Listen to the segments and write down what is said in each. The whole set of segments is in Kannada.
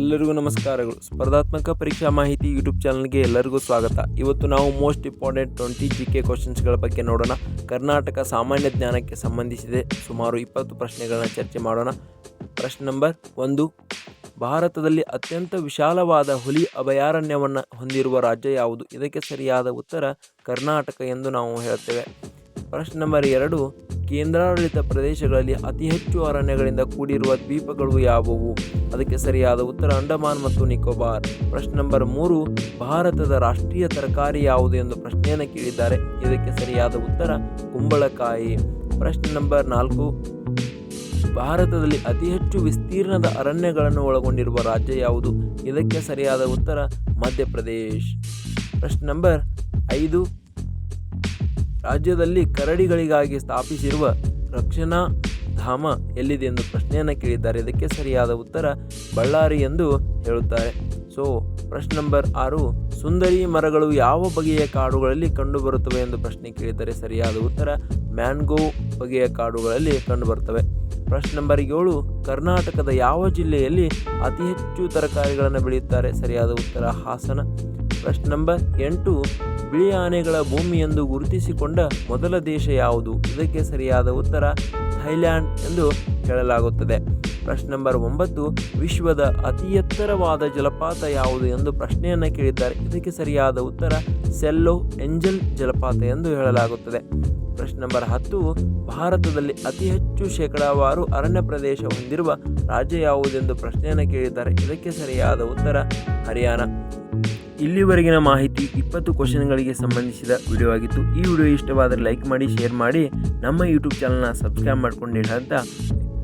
ಎಲ್ಲರಿಗೂ ನಮಸ್ಕಾರಗಳು. ಸ್ಪರ್ಧಾತ್ಮಕ ಪರೀಕ್ಷಾ ಮಾಹಿತಿ ಯೂಟ್ಯೂಬ್ ಚಾನಲ್ಗೆ ಎಲ್ಲರಿಗೂ ಸ್ವಾಗತ. ಇವತ್ತು ನಾವು most important twenty G K ಕ್ವಶನ್ಸ್ಗಳ ಬಗ್ಗೆ ನೋಡೋಣ. ಕರ್ನಾಟಕ ಸಾಮಾನ್ಯ ಜ್ಞಾನಕ್ಕೆ ಸಂಬಂಧಿಸಿದೆ. ಸುಮಾರು ಇಪ್ಪತ್ತು ಪ್ರಶ್ನೆಗಳನ್ನು ಚರ್ಚೆ ಮಾಡೋಣ. ಪ್ರಶ್ನೆ ನಂಬರ್ ಒಂದು, ಭಾರತದಲ್ಲಿ ಅತ್ಯಂತ ವಿಶಾಲವಾದ ಹುಲಿ ಅಭಯಾರಣ್ಯವನ್ನು ಹೊಂದಿರುವ ರಾಜ್ಯ ಯಾವುದು? ಇದಕ್ಕೆ ಸರಿಯಾದ ಉತ್ತರ ಕರ್ನಾಟಕ ಎಂದು ನಾವು ಹೇಳುತ್ತೇವೆ. ಪ್ರಶ್ನೆ ನಂಬರ್ ಎರಡು ಕೇಂದ್ರಾಡಳಿತ ಪ್ರದೇಶಗಳಲ್ಲಿ ಅತಿ ಹೆಚ್ಚು ಅರಣ್ಯಗಳಿಂದ ಕೂಡಿರುವ ದ್ವೀಪಗಳು ಯಾವುವು? ಅದಕ್ಕೆ ಸರಿಯಾದ ಉತ್ತರ ಅಂಡಮಾನ್ ಮತ್ತು ನಿಕೋಬಾರ್. ಪ್ರಶ್ನೆ ನಂಬರ್ ಮೂರು, ಭಾರತದ ರಾಷ್ಟ್ರೀಯ ತರಕಾರಿ ಯಾವುದು ಎಂದು ಪ್ರಶ್ನೆಯನ್ನು ಕೇಳಿದ್ದಾರೆ. ಇದಕ್ಕೆ ಸರಿಯಾದ ಉತ್ತರ, ಕುಂಬಳಕಾಯಿ. ಪ್ರಶ್ನೆ ನಂಬರ್ ನಾಲ್ಕು, ಭಾರತದಲ್ಲಿ ಅತಿ ಹೆಚ್ಚು ವಿಸ್ತೀರ್ಣದ ಅರಣ್ಯಗಳನ್ನು ಒಳಗೊಂಡಿರುವ ರಾಜ್ಯ ಯಾವುದು? ಇದಕ್ಕೆ ಸರಿಯಾದ ಉತ್ತರ, ಮಧ್ಯಪ್ರದೇಶ್. ಪ್ರಶ್ನೆ ನಂಬರ್ ಐದು ರಾಜ್ಯದಲ್ಲಿ ಕರಡಿಗಳಿಗಾಗಿ ಸ್ಥಾಪಿಸಿರುವ ರಕ್ಷಣಾ ಧಾಮ ಎಲ್ಲಿದೆ ಎಂದು ಪ್ರಶ್ನೆಯನ್ನು ಕೇಳಿದ್ದಾರೆ. ಇದಕ್ಕೆ ಸರಿಯಾದ ಉತ್ತರ ಬಳ್ಳಾರಿ ಎಂದು ಹೇಳುತ್ತಾರೆ. ಸೊ, ಪ್ರಶ್ನೆ ನಂಬರ್ ಆರು, ಸುಂದರಿ ಮರಗಳು ಯಾವ ಬಗೆಯ ಕಾಡುಗಳಲ್ಲಿ ಕಂಡುಬರುತ್ತವೆ ಎಂದು ಪ್ರಶ್ನೆ ಕೇಳಿದರೆ ಸರಿಯಾದ ಉತ್ತರ ಮ್ಯಾನ್ಗೋ ಬಗೆಯ ಕಾಡುಗಳಲ್ಲಿ ಕಂಡುಬರುತ್ತವೆ. ಪ್ರಶ್ನೆ ನಂಬರ್ ಏಳು, ಕರ್ನಾಟಕದ ಯಾವ ಜಿಲ್ಲೆಯಲ್ಲಿ ಅತಿ ಹೆಚ್ಚು ತರಕಾರಿಗಳನ್ನು ಬೆಳೆಯುತ್ತಾರೆ? ಸರಿಯಾದ ಉತ್ತರ ಹಾಸನ. ಪ್ರಶ್ನೆ ನಂಬರ್ ಎಂಟು ಬಿಳಿ ಆನೆಗಳ ಭೂಮಿ ಎಂದು ಗುರುತಿಸಿಕೊಂಡ ಮೊದಲ ದೇಶ ಯಾವುದು? ಇದಕ್ಕೆ ಸರಿಯಾದ ಉತ್ತರ ಥೈಲ್ಯಾಂಡ್ ಎಂದು ಹೇಳಲಾಗುತ್ತದೆ. ಪ್ರಶ್ನೆ ನಂಬರ್ ಒಂಬತ್ತು, ವಿಶ್ವದ ಅತಿ ಎತ್ತರವಾದ ಜಲಪಾತ ಯಾವುದು ಎಂದು ಪ್ರಶ್ನೆಯನ್ನು ಕೇಳಿದ್ದಾರೆ. ಇದಕ್ಕೆ ಸರಿಯಾದ ಉತ್ತರ ಸೆಲ್ಲೋ ಎಂಜಲ್ ಜಲಪಾತ ಎಂದು ಹೇಳಲಾಗುತ್ತದೆ. ಪ್ರಶ್ನೆ ನಂಬರ್ ಹತ್ತು, ಭಾರತದಲ್ಲಿ ಅತಿ ಹೆಚ್ಚು ಶೇಕಡಾವಾರು ಅರಣ್ಯ ಪ್ರದೇಶ ಹೊಂದಿರುವ ರಾಜ್ಯ ಯಾವುದೆಂದು ಪ್ರಶ್ನೆಯನ್ನು ಕೇಳಿದ್ದಾರೆ. ಇದಕ್ಕೆ ಸರಿಯಾದ ಉತ್ತರ ಹರಿಯಾಣ. ಇಲ್ಲಿವರೆಗಿನ ಮಾಹಿತಿ ಇಪ್ಪತ್ತು ಕ್ವಶನ್ಗಳಿಗೆ ಸಂಬಂಧಿಸಿದ ವಿಡಿಯೋ ಆಗಿತ್ತು ಈ ವಿಡಿಯೋ ಇಷ್ಟವಾದರೆ ಲೈಕ್ ಮಾಡಿ, ಶೇರ್ ಮಾಡಿ. ನಮ್ಮ ಯೂಟ್ಯೂಬ್ ಚಾನಲ್ನ ಸಬ್ಸ್ಕ್ರೈಬ್ ಮಾಡ್ಕೊಂಡು ಅಂತ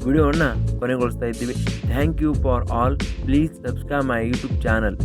ವಿಡಿಯೋವನ್ನು ಕೊನೆಗೊಳಿಸ್ತಾ ಇದ್ದೀವಿ. Thank you for all. Please subscribe my YouTube channel.